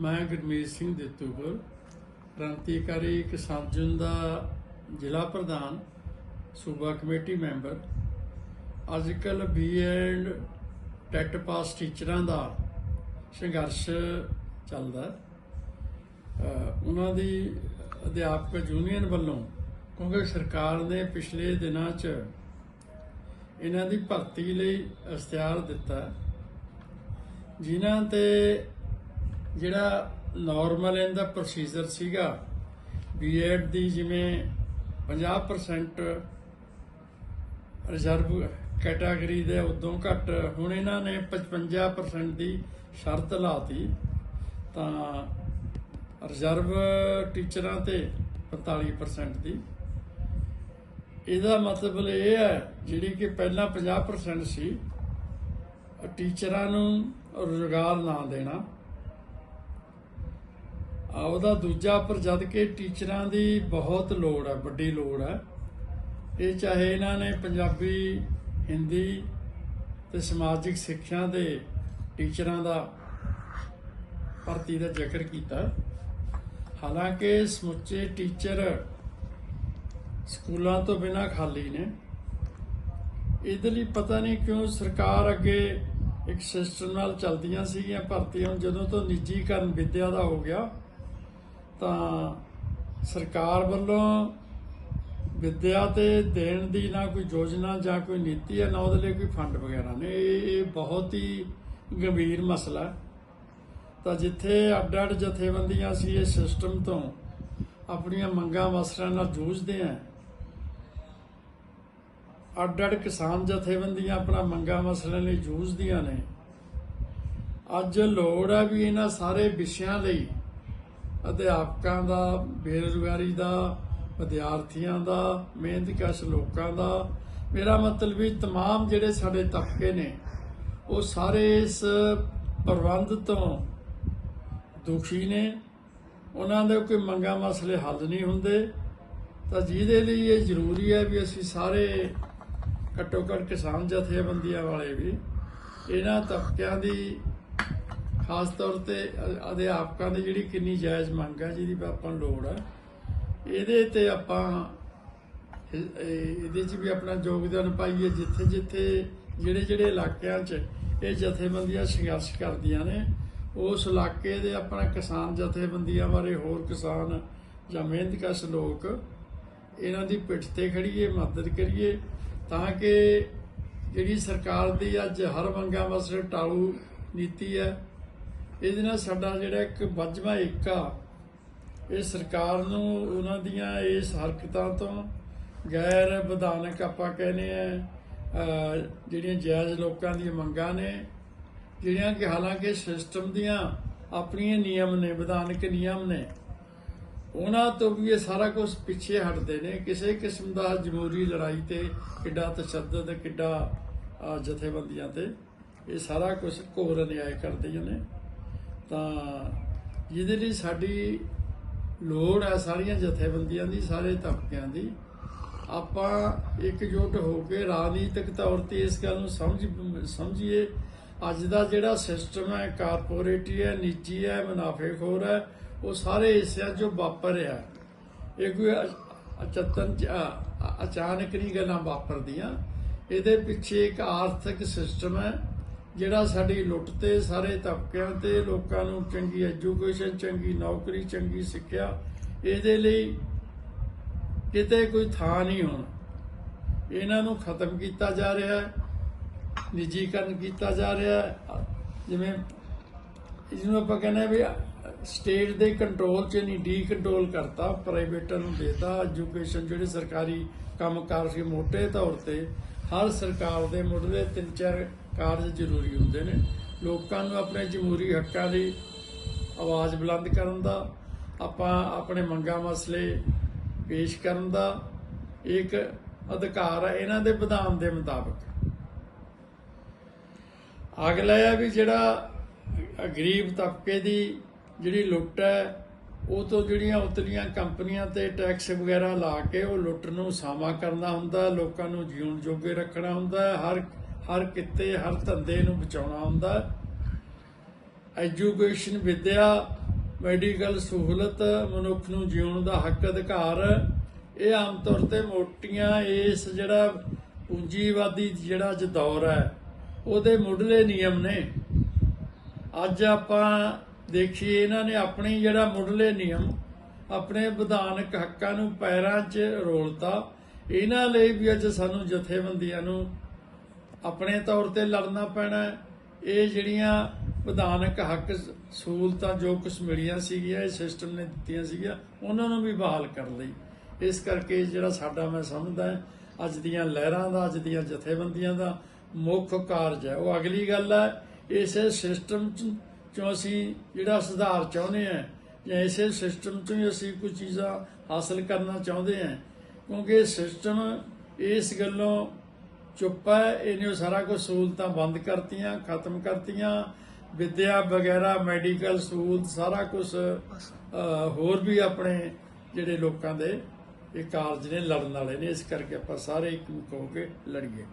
ਮੈਂ ਗੁਰਮੀਤ ਸਿੰਘ ਦਿੱਤੂਪੁਰ, ਕ੍ਰਾਂਤੀਕਾਰੀ ਕਿਸਾਨ ਜਨ ਦਾ ਜ਼ਿਲ੍ਹਾ ਪ੍ਰਧਾਨ, ਸੂਬਾ ਕਮੇਟੀ ਮੈਂਬਰ। ਅੱਜ ਕੱਲ ਬੀਐਡ ਟੈਟ ਪਾਸ ਟੀਚਰਾਂ ਦਾ ਸੰਘਰਸ਼ ਚੱਲਦਾ ਉਹਨਾਂ ਦੀ ਅਧਿਆਪਕ ਯੂਨੀਅਨ ਵੱਲੋਂ, ਕਿਉਂਕਿ ਸਰਕਾਰ ਨੇ ਪਿਛਲੇ ਦਿਨਾਂ 'ਚ ਇਹਨਾਂ ਦੀ ਭਰਤੀ ਲਈ ਇਸ਼ਤਿਹਾਰ ਦਿੱਤਾ ਜਿਨ੍ਹਾਂ ਤੇ ਜਿਹੜਾ ਨਾਰਮਲ ਇਹਦਾ ਪ੍ਰੋਸੀਜਰ ਸੀਗਾ ਬੀਐਡ ਦੀ ਜਿਵੇਂ 50% ਰਿਜ਼ਰਵ ਕੈਟਾਗਰੀ ਦੇ ਉਦੋਂ ਘੱਟ, ਹੁਣ ਇਹਨਾਂ ਨੇ 55% ਦੀ ਸ਼ਰਤ ਲਾਤੀ। ਤਾਂ ਰਿਜ਼ਰਵ ਟੀਚਰਾਂ ਤੇ 45% ਦੀ। ਇਹਦਾ ਮਤਲਬ ਇਹ ਹੈ, ਜਿਹੜੀ ਕਿ ਪਹਿਲਾਂ 50% ਸੀ ਟੀਚਰਾਂ ਨੂੰ ਰੁਜ਼ਗਾਰ ਨਾ ਦੇਣਾ। ਆ ਉਹਦਾ ਦੂਜਾ ਪਰ ਜਦ ਕਿ ਟੀਚਰਾਂ ਦੀ ਬਹੁਤ ਲੋੜ ਹੈ, ਵੱਡੀ ਲੋੜ ਹੈ। ਇਹ ਚਾਹੇ ਇਹਨਾਂ ਨੇ ਪੰਜਾਬੀ, ਹਿੰਦੀ ਤੇ ਸਮਾਜਿਕ ਸਿੱਖਿਆ ਦੇ ਟੀਚਰਾਂ ਦਾ ਭਰਤੀ ਦਾ ਜ਼ਿਕਰ ਕੀਤਾ। ਹਾਲਾਂਕਿ ਸਮੁੱਚੇ ਟੀਚਰ ਸਕੂਲਾਂ ਤੋਂ ਬਿਨਾਂ ਖਾਲੀ ਨੇ। ਇਹਦੇ ਲਈ ਪਤਾ ਨਹੀਂ ਕਿਉਂ ਸਰਕਾਰ ਅੱਗੇ ਇੱਕ ਸਿਸਟਮ ਨਾਲ ਚੱਲਦੀਆਂ ਸੀਗੀਆਂ ਭਰਤੀਆਂ। ਹੁਣ ਜਦੋਂ ਤੋਂ ਨਿੱਜੀਕਰਨ ਵਿਦਿਆ ਦਾ ਹੋ ਗਿਆ ਤਾਂ ਸਰਕਾਰ ਵੱਲੋਂ ਵਿਦਿਆ ਤੇ ਦੇਣ ਦੀ ਨਾ ਕੋਈ ਯੋਜਨਾ ਜਾਂ ਕੋਈ ਨੀਤੀ ਹੈ, ਨਾ ਉਹਦੇ ਲਈ ਕੋਈ ਫੰਡ ਵਗੈਰਾ ਨੇ। ਇਹ ਬਹੁਤ ਹੀ ਗੰਭੀਰ ਮਸਲਾ ਤਾਂ ਜਿੱਥੇ ਅੱਡ-ਅੱਡ ਜਥੇਬੰਦੀਆਂ ਸੀ ਇਸ ਸਿਸਟਮ ਤੋਂ ਆਪਣੀਆਂ ਮੰਗਾਂ ਮਸਲਿਆਂ ਨਾਲ ਜੂਝਦੇ ਆ ਅੱਡ-ਅੱਡ ਕਿਸਾਨ ਜਥੇਬੰਦੀਆਂ ਆਪਣਾ ਮੰਗਾਂ ਮਸਲਿਆਂ ਲਈ ਜੂਝਦੀਆਂ ਨੇ। ਅੱਜ ਲੋੜ ਹੈ ਵੀ ਇਹਨਾਂ ਸਾਰੇ ਵਿਸ਼ਿਆਂ ਲਈ ਅਧਿਆਪਕਾਂ ਦਾ ਬੇਰੁਜ਼ਗਾਰੀ ਦਾ ਵਿਦਿਆਰਥੀਆਂ ਦਾ ਮਿਹਨਤਕਸ਼ ਲੋਕਾਂ ਦਾ ਮੇਰਾ ਮਤਲਬ ਵੀ तमाम ਜਿਹੜੇ ਸਾਡੇ ਤਬਕੇ ਨੇ ਉਹ ਸਾਰੇ ਇਸ ਪ੍ਰਬੰਧ ਤੋਂ ਦੁਖੀ ਨੇ ਉਹਨਾਂ ਦੇ ਕੋਈ ਮੰਗਾ ਮਸਲੇ ਹੱਲ ਨਹੀਂ ਹੁੰਦੇ ਤਾਂ ਜਿਹਦੇ ਲਈ ਇਹ ਜ਼ਰੂਰੀ ਹੈ ਵੀ ਅਸੀਂ ਸਾਰੇ ਘੱਟੋ ਘੱਟ ਕਿਸਾਨ ਜਥੇਬੰਦੀਆਂ ਵਾਲੇ ਵੀ ਇਹਨਾਂ ਤਬਕਿਆਂ ਦੀ ਖਾਸ ਤੌਰ ਤੇ ਅਧਿਆਪਕਾਂ ਦੀ ਜਿਹੜੀ ਕਿੰਨੀ ਜਾਇਜ਼ ਮੰਗ ਹੈ, ਜਿਹਦੀ ਵੀ ਆਪਾਂ ਨੂੰ ਲੋੜ ਹੈ, ਇਹਦੇ ਤੇ ਆਪਾਂ ਇਹਦੇ 'ਚ ਵੀ ਆਪਣਾ ਯੋਗਦਾਨ ਪਾਈਏ, ਜਿੱਥੇ ਜਿੱਥੇ ਜਿਹੜੇ ਜਿਹੜੇ ਇਲਾਕਿਆਂ 'ਚ ਇਹ ਜਥੇਬੰਦੀਆਂ ਸੰਘਰਸ਼ ਕਰਦੀਆਂ ਨੇ, ਉਸ ਇਲਾਕੇ ਦੇ ਆਪਣਾ ਕਿਸਾਨ ਜਥੇਬੰਦੀਆਂ ਬਾਰੇ ਹੋਰ ਕਿਸਾਨ ਜਾਂ ਮਿਹਨਤਕਸ਼ ਲੋਕ, ਇਹਨਾਂ ਦੀ ਪਿੱਠ ਤੇ ਖੜੀਏ, ਮਦਦ ਕਰੀਏ, ਤਾਂ ਕਿ ਜਿਹੜੀ ਸਰਕਾਰ ਦੀ ਅੱਜ ਹਰ ਮੰਗਾਂ ਵਾਸਤੇ ਟਾਲੂ ਨੀਤੀ ਹੈ ਇਹਦੇ ਨਾਲ ਸਾਡਾ ਜਿਹੜਾ ਇੱਕ ਵੱਜਵਾ ਏਕਾ, ਇਹ ਸਰਕਾਰ ਨੂੰ ਉਹਨਾਂ ਦੀਆਂ ਇਸ ਹਰਕਤਾਂ ਤੋਂ ਗੈਰ ਵਿਧਾਨਕ ਆਪਾਂ ਕਹਿੰਦੇ ਆ ਜਿਹੜੀਆਂ ਜਾਇਜ਼ ਲੋਕਾਂ ਦੀਆਂ ਮੰਗਾਂ ਨੇ, ਜਿਹੜੀਆਂ ਕਿ ਹਾਲਾਂਕਿ ਸਿਸਟਮ ਦੀਆਂ ਆਪਣੀਆਂ ਨਿਯਮ ਨੇ, ਵਿਧਾਨਕ ਨਿਯਮ ਨੇ, ਉਹਨਾਂ ਤੋਂ ਵੀ ਇਹ ਸਾਰਾ ਕੁਝ ਪਿੱਛੇ ਹਟਦੇ ਨੇ। ਕਿਸੇ ਕਿਸਮ ਦਾ ਜਮਹੂਰੀ ਲੜਾਈ ਤੇ ਕਿੱਡਾ ਤਸ਼ੱਦਦ, ਕਿੱਡਾ ਜਥੇਬੰਦੀਆਂ ਤੇ ਇਹ ਸਾਰਾ ਕੁਝ ਘੋਰ ਅਨਿਆਏ ਕਰਦੀਆਂ ਨੇ। ਤਾਂ ਜਿਹਦੇ ਲਈ ਸਾਡੀ ਲੋੜ ਹੈ ਸਾਰੀਆਂ ਜਥੇਬੰਦੀਆਂ ਦੀ, ਸਾਰੇ ਤਬਕਿਆਂ ਦੀ। ਆਪਾਂ ਇਕਜੁੱਟ ਹੋ ਕੇ ਰਾਜਨੀਤਿਕ ਤੌਰ ਤੇ ਇਸ ਗੱਲ ਨੂੰ ਸਮਝ, ਸਮਝੀਏ। ਅੱਜ ਦਾ ਜਿਹੜਾ ਸਿਸਟਮ ਹੈ ਕਾਰਪੋਰੇਟੀ ਹੈ ਨਿੱਜੀ ਹੈ, ਮੁਨਾਫੇਖੋਰ ਹੈ, ਉਹ ਸਾਰੇ ਹਿੱਸਿਆਂ 'ਚੋਂ ਵਾਪਰ ਰਿਹਾ। ਇਹ ਕੋਈ ਅਚਤਨ ਅਚਾਨਕ ਨਹੀਂ ਗੱਲਾਂ ਵਾਪਰਦੀਆਂ। ਇਹਦੇ ਪਿੱਛੇ ਇੱਕ ਆਰਥਿਕ ਸਿਸਟਮ ਹੈ ਜਿਹੜਾ ਸਾਡੀ ਲੁੱਟ ਤੇ ਸਾਰੇ ਤਬਕਿਆਂ ਤੇ ਲੋਕਾਂ ਨੂੰ ਚੰਗੀ ਐਜੂਕੇਸ਼ਨ, ਚੰਗੀ ਨੌਕਰੀ, ਚੰਗੀ ਸਿੱਖਿਆ, ਇਹਦੇ ਲਈ ਕਿਤੇ ਕੋਈ ਥਾਂ ਨਹੀਂ ਹੁਣ। ਇਹਨਾਂ ਨੂੰ ਖਤਮ ਕੀਤਾ ਜਾ ਰਿਹਾ ਹੈ, ਨਿੱਜੀਕਰਨ ਕੀਤਾ ਜਾ ਰਿਹਾ ਹੈ। ਜਿਵੇਂ ਜਿਹਨੂੰ ਆਪਾਂ ਕਹਿੰਦੇ ਆ ਵੀ ਸਟੇਟ ਦੇ ਕੰਟਰੋਲ 'ਚ ਨਹੀਂ ਡੀ ਕੰਟਰੋਲ ਕਰਤਾ, ਪ੍ਰਾਈਵੇਟਾਂ ਨੂੰ ਦੇਤਾ, ਐਜੂਕੇਸ਼ਨ ਜਿਹੜੇ ਸਰਕਾਰੀ ਕੰਮਕਾਰ ਸੀ ਮੋਟੇ ਤੌਰ ਤੇ ਹਰ ਸਰਕਾਰ ਦੇ ਮੁੱਢਲੇ ਤਿੰਨ ਚਾਰ ਕਾਰਜ ਜ਼ਰੂਰੀ ਹੁੰਦੇ ਨੇ। ਲੋਕਾਂ ਨੂੰ ਆਪਣੇ ਜਮਹੂਰੀ ਹੱਕਾਂ ਲਈ ਆਵਾਜ਼ ਬੁਲੰਦ ਕਰਨ ਦਾ, ਆਪਾਂ ਆਪਣੇ ਮੰਗਾਂ ਮਸਲੇ ਪੇਸ਼ ਕਰਨ ਦਾ ਇੱਕ ਅਧਿਕਾਰ ਹੈ ਇਹਨਾਂ ਦੇ ਵਿਧਾਨ ਦੇ ਮੁਤਾਬਕ। ਅਗਲਾ ਹੈ ਵੀ ਜਿਹੜਾ ਗਰੀਬ ਤਬਕੇ ਦੀ ਜਿਹੜੀ ਲੁੱਟ ਹੈ ਉਹ ਤੋਂ ਜਿਹੜੀਆਂ ਉਤਲੀਆਂ ਕੰਪਨੀਆਂ ਤੇ ਟੈਕਸ ਵਗੈਰਾ ਲਾ ਕੇ ਉਹ ਲੁੱਟ ਨੂੰ ਸਾਮਾ ਕਰਨਾ ਹੁੰਦਾ, ਲੋਕਾਂ ਨੂੰ ਜੀਉਣ ਜੋਗੇ ਰੱਖਣਾ ਹੁੰਦਾ, ਹਰ ਹਰ ਕਿੱਤੇ, ਹਰ ਧੰਦੇ ਨੂੰ ਬਚਾਉਣਾ ਹੁੰਦਾ। ਐਜੂਕੇਸ਼ਨ ਵਿਦਿਆ ਮੈਡੀਕਲ ਸਹੂਲਤ, ਮਨੁੱਖ ਨੂੰ ਜਿਉਣ ਦਾ ਹੱਕ ਅਧਿਕਾਰ, ਇਹ ਆਮ ਤੌਰ ਤੇ ਮੋਟੀਆਂ ਇਸ ਜਿਹੜਾ ਪੂੰਜੀਵਾਦੀ ਜਿਹੜਾ ਅੱਜ ਦੌਰ ਹੈ, ਉਹਦੇ ਮੁੱਢਲੇ ਨਿਯਮ ਨੇ। ਅੱਜ ਆਪਾਂ ਦੇਖੀਏ ਇਹਨਾਂ ਨੇ ਆਪਣੀ ਜਿਹੜਾ ਮੁੱਢਲੇ ਨਿਯਮ, ਆਪਣੇ ਵਿਧਾਨਕ ਹੱਕਾਂ ਨੂੰ ਪੈਰਾਂ 'ਚ ਰੋਲਤਾ। ਇਹਨਾਂ ਲਈ ਵੀ ਅੱਜ ਸਾਨੂੰ ਜਥੇਬੰਦੀਆਂ ਨੂੰ ਆਪਣੇ ਤੌਰ ਤੇ ਲੜਨਾ ਪੈਣਾ ਇਹ ਜਿਹੜੀਆਂ ਵਿਧਾਨਕ ਹੱਕ ਸਹੂਲਤਾਂ ਜੋ ਕੁਝ ਮਿਲੀਆਂ ਸੀਗੀਆਂ, ਇਹ ਸਿਸਟਮ ਨੇ ਦਿੱਤੀਆਂ ਸੀਗੀਆਂ, ਉਹਨਾਂ ਨੂੰ ਵੀ ਬਹਾਲ ਕਰ ਲਈ। ਇਸ ਕਰਕੇ ਜਿਹੜਾ ਸਾਡਾ ਮੈਂ ਸਮਝਦਾ ਅੱਜ ਦੀਆਂ ਲਹਿਰਾਂ ਦਾ, ਅੱਜ ਦੀਆਂ ਜਥੇਬੰਦੀਆਂ ਦਾ ਮੁੱਖ ਕਾਰਜ ਹੈ। ਉਹ ਅਗਲੀ ਗੱਲ ਹੈ, ਇਸੇ ਸਿਸਟਮ ਚੋਂ ਅਸੀਂ ਜਿਹੜਾ ਸੁਧਾਰ ਚਾਹੁੰਦੇ ਹਾਂ ਜਾਂ ਇਸੇ ਸਿਸਟਮ ਚੋਂ ਹੀ ਅਸੀਂ ਕੁਝ ਚੀਜ਼ਾਂ ਹਾਸਲ ਕਰਨਾ ਚਾਹੁੰਦੇ ਹਾਂ, ਕਿਉਂਕਿ ਸਿਸਟਮ ਇਸ ਗੱਲੋਂ ਚੁੱਪ ਹੈ, ਇਹਨੇ ਉਹ ਸਾਰਾ ਕੁਝ ਸਹੂਲਤਾਂ ਬੰਦ ਕਰਤੀਆਂ, ਖਤਮ ਕਰਤੀਆਂ, ਵਿਦਿਆ ਵਗੈਰਾ ਮੈਡੀਕਲ ਸਹੂਲਤ, ਸਾਰਾ ਕੁਝ ਹੋਰ ਵੀ ਆਪਣੇ ਜਿਹੜੇ ਲੋਕਾਂ ਦੇ ਇਹ ਕਾਰਜ ਨੇ, ਲੜਨ ਵਾਲੇ ਨੇ, ਇਸ ਕਰਕੇ ਆਪਾਂ ਸਾਰੇ ਇੱਕ ਹੋ ਕੇ ਲੜੀਏ।